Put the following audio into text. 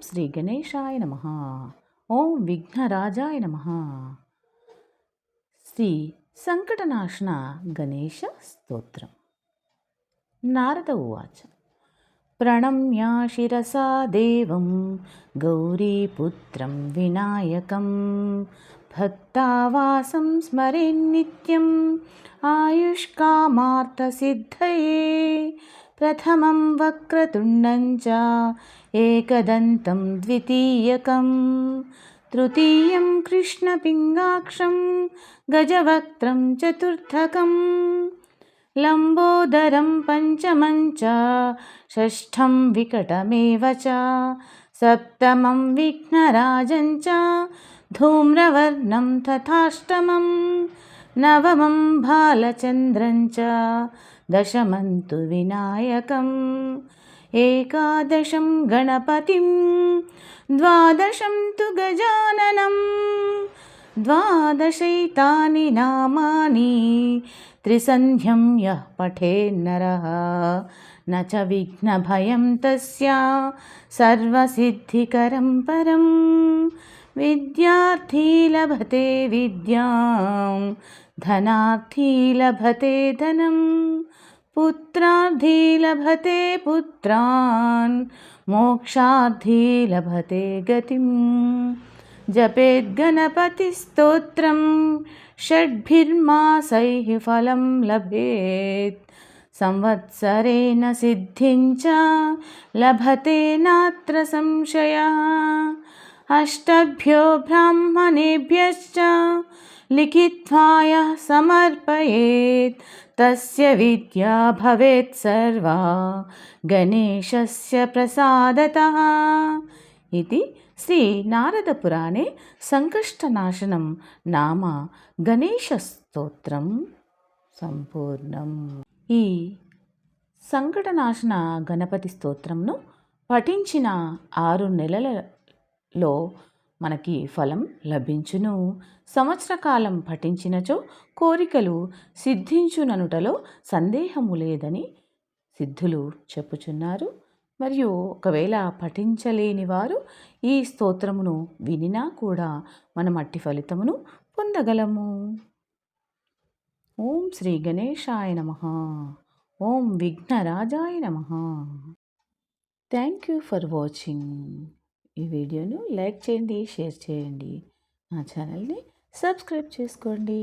శ్రీ గణేశాయ నమ ఓం విఘ్నరాజాయ నమ శ్రీ సంకటనాశన గణేశ స్తోత్రం నారద ఉవాచ ప్రణమ్య శిరసా దేవం గౌరీపుత్రం వినాయకం భక్తావాసం స్మరేన్నిత్యం ఆయుష్కామార్థసిద్ధయే प्रथमं वक्रतुण्डं च एकदन्तं द्वितीयकं तृतीयं कृष्णपिङ्गाक्षं, गजवक्त्रं चतुर्थकं लम्बोदरं पञ्चमं च, षष्ठं विकटमेव च। सप्तमं विघ्नराजं च, धूम्रवर्णं तथाष्टमम्। నవమం బాలచంద్రం చ దశమంతు వినాయకం ఏకాదశం గణపతిం ద్వాదశం తు గజాననం ద్వాదశైతాని నామాని త్రిసంధ్యం యः పఠేన్నరः न च विघ्नभयं तस्य सर्वसिद्धिकरं परं విద్యార్థీ లభతే విద్యాం ధనార్థీ లభతే ధనం పుత్రార్థీ లభతే పుత్రాన్ మోక్షార్థీ లభతే గతిం జపేద్గణపతిస్తోత్రం షడ్భిర్మాసైः ఫలం లభేత్ సంవత్సరేణ సిద్ధించ లభతే నాత్ర సంశయ अष्टभ्यो ब्राह्मणेभ्यश्च लिखित्वा यः समर्पयेत् तस्य विद्या भवेत् सर्वा गणेशस्य प्रसादतः इति శ్రీనారదపురాణే సంకష్టనాశనం నామ గణేశస్తోత్రం సంపూర్ణం ఈ సంకటనాశన గణపతి స్తోత్రంను పఠించిన ఆరు లో మనకి ఫలం లభించును. సంవత్సర కాలం పఠించినచో కోరికలు సిద్ధించుననుటలో సందేహము లేదని సిద్ధులు చెప్పుచున్నారు. మరియు ఒకవేళ పఠించలేని వారు ఈ స్తోత్రమును వినినా కూడా మనం అట్టి ఫలితమును పొందగలము. ఓం శ్రీ గణేశాయ నమ. ఓం విఘ్నరాజాయ నమ. Thank you for watching. ఈ వీడియోను లైక్ చేయండి షేర్ చేయండి. నా ఛానల్ని సబ్స్క్రైబ్ చేసుకోండి.